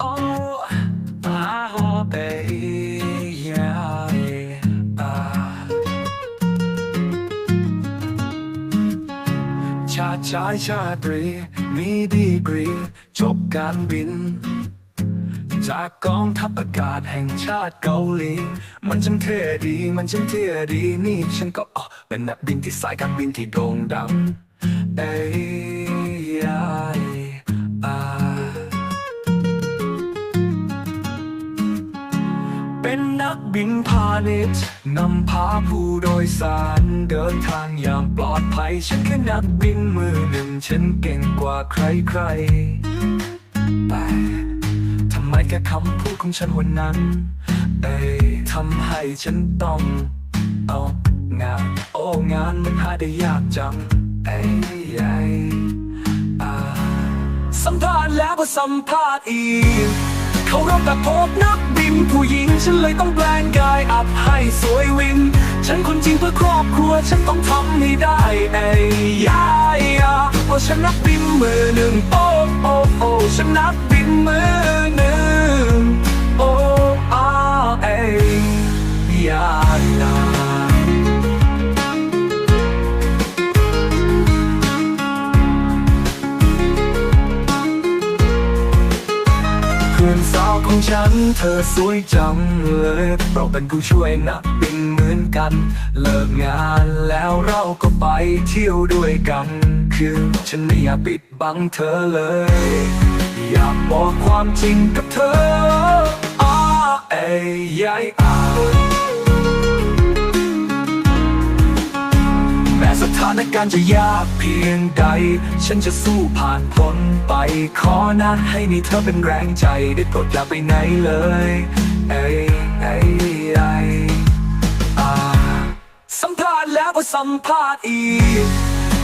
Oh, ah, baby, yeah, ah. ชาติชายชาตรีมีดีกรี จบการบิน จากกองทัพอากาศแห่งชาติเกาหลี มันช่างเท่ดี มันช่างเท่ดี นี่ฉันก็อ๋อเป็นนักบินที่สายการบินที่โด่งดังเอ้ย เป็นนักบินพาณิชย์นำพาผู้โดยสาร เดินทางอย่างปลอดภัย ฉันคือนักบินมือหนึ่ง ฉันเก่งกว่าใครใครแต่ทำไมแค่คำพูดของฉันวันนั้น เอ้ยทำให้ฉันต้องเอางาน โอ้งานมันหาได้ยากจังเอ้ยเอ้ยสัมภาษณ์แล้วก็สัมภาษณ์อีก เขารบแบบพบนัก บินผู้หญิงฉันเลยต้องแปลงกายอับให้สวยวิน ฉันคนจริงเพื่อครอบครัวฉันต้องทำให้ได้ไอ้ยยายาโอ้ฉันนักบินมือหนึ่งโอ้โอ้โอ้ฉันนักบินมือ พื่อนสาวของฉันเธอสวยจังเลยเราเป็นผู้ช่วยนักบินเหมือนกัน เลิกงานแล้วเราก็ไปเที่ยวด้วยกัน คือฉันไม่อยากปิดบังเธอเลย อยากบอกความจริงกับเธออ้าเอ้ยยายอาานการณ์จะยากเพียงใด ฉันจะสู้ผ่านพ้นไป ขอนะให้มีเธอเป็นแรงใจได้โปรดอย่าไปไหนเลยเอ้ยเอ้ยเอ้ยอ่าสัมภาษณ์แล้วก็สัมภาษณ์อีก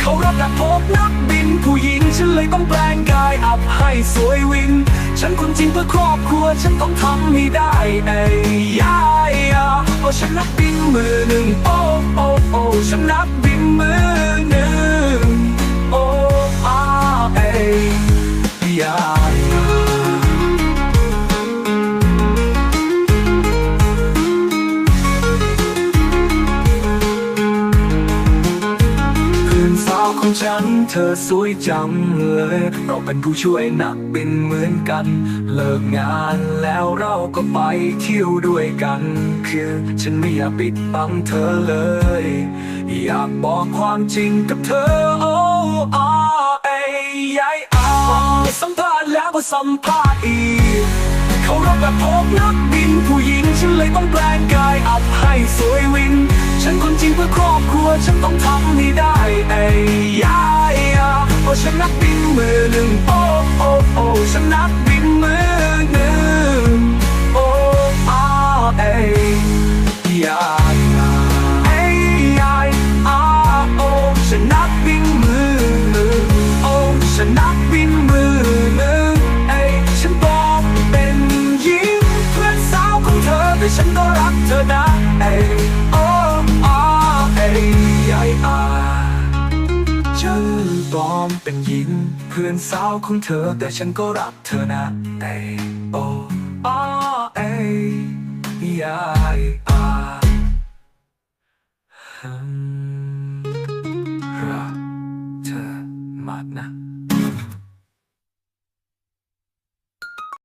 เขารับและพบนักบินผู้หญิง ฉันเลยต้องแปลงกายอัพให้สวยวิน ฉันคนจริงเพื่อครอบครัว ฉันต้องทำให้ได้เอ้ยยายาโอ้ฉันนักบินมือหนึ่งโอ้โอ้โอ้ฉันนักบิน ของฉัน เธอสวยจังเลย เราเป็นผู้ช่วยนักบินเหมือนกัน เลิกงานแล้วเราก็ไปเที่ยวด้วยกัน คือฉันไม่อยากปิดบังเธอเลย อยากบอกความจริงกับเธอ โอ้อาเอ้ยยายอาสัมภาษณ์แล้วก็สัมภาษณ์อีก เขารับแบบพบนักบินผู้หญิงฉันเลยต้องแปลงกายอัพให้สวยวิน ฉันคนจริงเพื่อครอบครัวฉันต้องทำให้ได้ไอ้ยายาเพราะฉันนักบินมือหนึ่งโอ้โอ้โอ้ฉันนักบินมือ ฉันก็รักเธอนะเอโออาเอไออาฉันปลอมเป็นหญิงเพื่อนสาวของเธอแต่ฉันก็รักเธอนะเอ